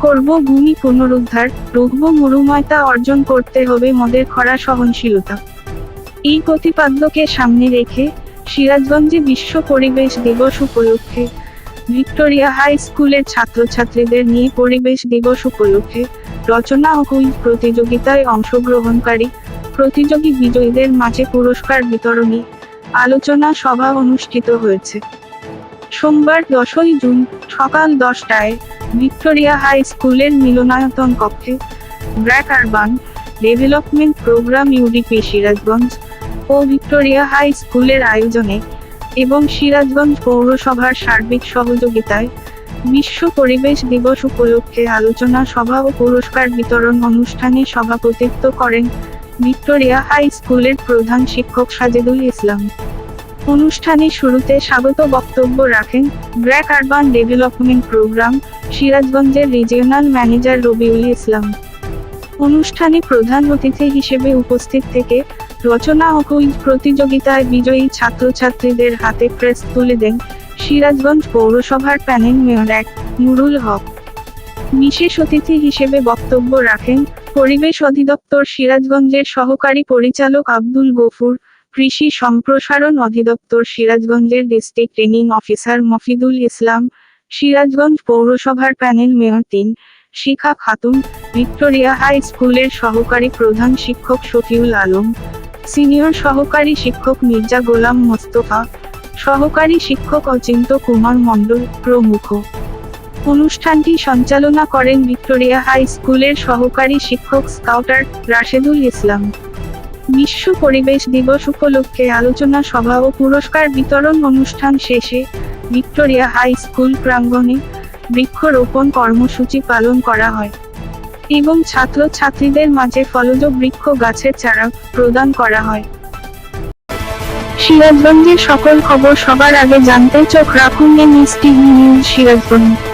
করব ভূমি পুনরুদ্ধার রুখব মরুময়তা অর্জন করতে হবে মদের খরা সহনশীলতা। এই প্রতিপাদ্যকে সামনে রেখে সিরাজগঞ্জে বিশ্ব পরিবেশ দিবস উপলক্ষে ভিক্টোরিয়া হাই স্কুলের ছাত্রছাত্রীদের নিয়ে পরিবেশ দিবস উপলক্ষে রচনা ও কুইজ প্রতিযোগিতায় অংশগ্রহণকারী প্রতিযোগী বিজয়ীদের মাঝে পুরস্কার বিতরণী, আলোচনা সভা অনুষ্ঠিত হয়েছে। সোমবার দশই জুন সকাল দশটায় ভিক্টোরিয়া হাই স্কুলের মিলনায়তন কক্ষে BRAC urban development programme UDP Sirajganj ও ভিক্টোরিয়া হাই স্কুলের আয়োজনে এবং সিরাজগঞ্জ পৌরসভার সার্বিক সহযোগিতায় বিশ্ব পরিবেশ দিবস উপলক্ষে আলোচনা সভা ও পুরস্কার বিতরণ অনুষ্ঠানে সভাপতিত্ব করেন ভিক্টোরিয়া হাই স্কুলের প্রধান শিক্ষক সাজেদুল ইসলাম। অনুষ্ঠানে শুরুতে স্বাগত বক্তব্য রাখেন ব্র্যাক আরবান ডেভেলপমেন্ট প্রোগ্রাম, সিরাজগঞ্জের রিজিওনাল ম্যানেজার রবিউল ইসলাম। অনুষ্ঠানে প্রধান অতিথি হিসেবে উপস্থিত থেকে রচনা ও কুইজ প্রতিযোগিতায় বিজয়ী ছাত্রছাত্রীদের হাতে প্রেস তুলে দেন সিরাজগঞ্জ পৌরসভার প্যানেল মেয়র এক নুরুল হক। বিশেষ অতিথি হিসেবে বক্তব্য রাখেন পরিবেশ অধিদপ্তর সিরাজগঞ্জের সহকারী পরিচালক আব্দুল গফুর কৃষি সম্প্রসারণ অধিদপ্তর সিরাজগঞ্জের district training officer Mofidul Islam, Sirajganj পৌরসভার প্যানেল মেয়র তিন, শিখা খাতুন, ভিক্টোরিয়া হাই স্কুলের সহকারী প্রধান শিক্ষক শফিউল আলম, সিনিয়র সহকারী শিক্ষক মির্জা গোলাম মোস্তফা, সহকারী শিক্ষক অচিন্ত কুমার মণ্ডল প্রমুখ। অনুষ্ঠানটি সঞ্চালনা করেন ভিক্টোরিয়া হাই স্কুলের সহকারী শিক্ষক স্কাউটার রাশেদুল ইসলাম। বিশ্ব পরিবেশ দিবস উপলক্ষে আলোচনা সভা ও পুরস্কার বিতরণ অনুষ্ঠান শেষে ভিক্টোরিয়া হাই স্কুল প্রাঙ্গণে বৃক্ষরোপণ কর্মসূচি পালন করা হয় এবং ছাত্র ছাত্রীদের মাঝে ফলজ বৃক্ষ গাছের চারা প্রদান করা হয়। সিরাজগঞ্জের সকল খবর সবার আগে জানতে চোখ রাখুন এনএস টিভি নিউজ সিরাজগঞ্জ।